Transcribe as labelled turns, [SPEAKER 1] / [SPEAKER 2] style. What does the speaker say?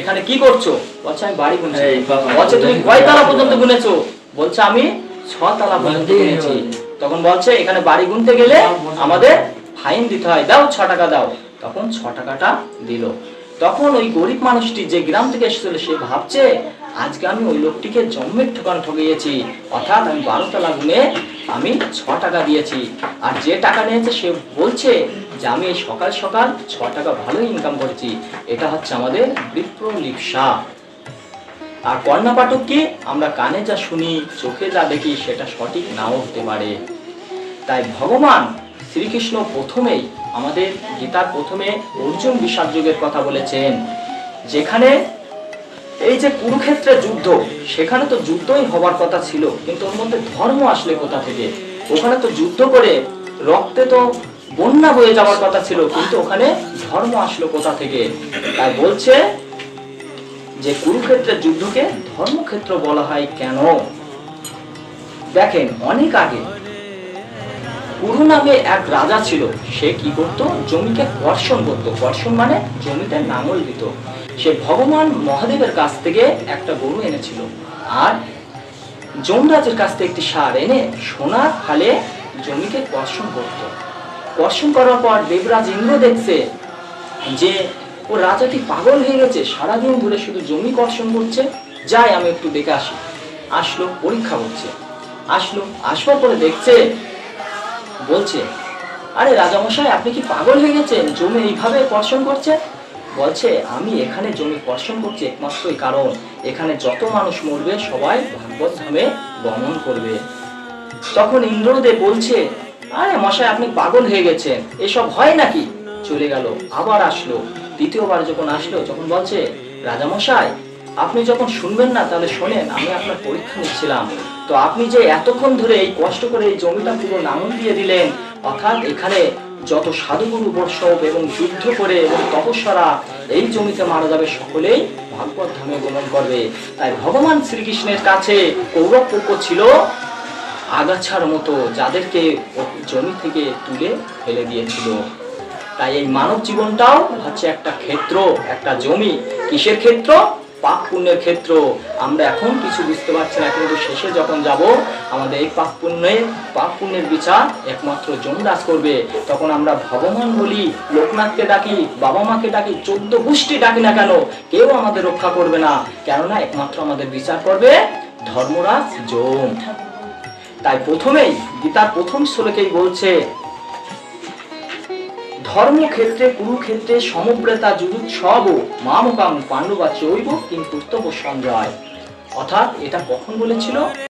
[SPEAKER 1] এখানে কি করছ? বলছে আমি বাড়ি গুনছি। বলছে তুমি
[SPEAKER 2] তুমি
[SPEAKER 1] কয় তালা পর্যন্ত
[SPEAKER 2] গুনেছো?
[SPEAKER 1] বলছে আমি ছ তালা পর্যন্ত গুনেছি। তখন বলছে এখানে বাড়ি গুনতে গেলে আমাদের ফাইন দিতে হয়। দাও ছ টাকা দাও। তখন ছ টাকাটা দিল। তখন ওই গরিব মানুষটি যে গ্রাম থেকে এসেছিল সে ভাবছে আজকে আমি ওই লোকটিকে জন্মের ঠোকান ঠকিয়েছি। অর্থাৎ আমি বারো তলা গুনে আমি ছ টাকা দিয়েছি। আর যে টাকা নিয়েছে সে বলছে যে আমি এই সকাল সকাল ছ টাকা ভালো ইনকাম করেছি, এটা হচ্ছে আমাদের বিপ্র লিপসা। আর কর্ণা পাঠক কি আমরা কানে যা শুনি, চোখে যা দেখি, সেটা সঠিক নাও হতে পারে। তাই ভগবান শ্রীকৃষ্ণ প্রথমেই আমাদের গীতার প্রথমে অর্জুন বিষাদ যুগের কথা বলেছেন, যেখানে এই যে কুরুক্ষেত্রে যুদ্ধ, সেখানে তো যুদ্ধই হবার কথা ছিল, কিন্তু ওর মধ্যে ধর্ম আসলে কোথা থেকে? ওখানে তো যুদ্ধ করে রক্তে তো বন্যা বয়ে যাওয়ার কথা ছিল, কিন্তু ওখানে ধর্ম আসলো কোথা থেকে? তাই বলছে যে কুরুক্ষেত্রের যুদ্ধকে ধর্মক্ষেত্র বলা হয় কেন? দেখেন, অনেক আগে কুরু নামে এক রাজা ছিল, সে কি করত? জমিকে কর্ষণ করত। কর্ষণ মানে জমিতে নাঙল দিত। সে ভগবান মহাদেবের কাছ থেকে একটা গরু এনেছিল। আর যমরাজের কাছ থেকে একটি সার এনে সোনার ফালে জমিকে কর্ষণ করত। কর্ষণ করার পর দেবরাজ ইন্দ্র দেখছে যে ও রাজাটি পাগল হয়ে গেছে, সারাদিন ধরে শুধু জমি কর্ষণ করছে। যাই, আমি একটু দেখে আসি। আসলো, পরীক্ষা করছে আসলো আসবার পরে দেখছে, বলছে, আরে রাজামশাই, আপনি কি পাগল হয়ে গেছেন? জমি এইভাবে কর্ষণ করছে? বলছে, আমি এখানে জমি কর্ষণ করছি একমাত্রই কারণ, এখানে যত মানুষ মরবে, সবাই ভাগবত ধামে গমন করবে। তখন ইন্দ্রদেব বলছে আরে মশাই, আপনি পাগল হয়ে গেছেন। এসব হয় নাকি? চলে গেল, আবার আসলো। দ্বিতীয়বার যখন আসলো, তখন বলছে, রাজামশাই, আপনি যখন শুনবেন না, তাহলে শোনেন, আমি আপনার পরীক্ষা নিচ্ছিলাম। তো আপনি যে এতক্ষণ ধরে এই কষ্ট করে এই জমিটা পুরো নাঙল দিয়ে দিলেন, অর্থাৎ এখানে যত সাধুগুরু বৈষ্ণব এবং যুদ্ধ করে এবং তপস্যারা, এই জমিতে মারা যাবে সকলেই ভাগবত ধামে গমন করবে। তাই ভগবান শ্রীকৃষ্ণের কাছে কৌরব পক্ষ ছিল আগাছার মতো যাদেরকে জমি থেকে তুলে ফেলে দিয়েছিল। তাই এই মানব জীবনটাও হচ্ছে একটা ক্ষেত্র, একটা জমি। কিসের ক্ষেত্র? পাপ পুণ্যের ক্ষেত্র। আমরা এখন কিছু বুঝতে পারছি না, কিন্তু শেষে যখন যাব, আমাদের এই পাপ পুণ্যের পাপ পুণ্যের বিচার একমাত্র যমরাজ করবে। তখন আমরা ভগবান বলি, লোকনাথকে ডাকি, বাবা মাকে ডাকি, চোদ্দ গোষ্ঠী ডাকি না কেন? কেউ আমাদের রক্ষা করবে না। কেননা একমাত্র আমাদের বিচার করবে ধর্মরাজ যম তাই প্রথমেই, গীতার প্রথম শ্লোকেই বলছে, ধর্ম ধর্মক্ষেত্রে কুরুক্ষেত্রে সমব্রতা যুদুৎসব মামকাম পাণ্ডবা চৈব কিন্তু সঞ্জয়। অর্থাৎ এটা কখন বলেছিল?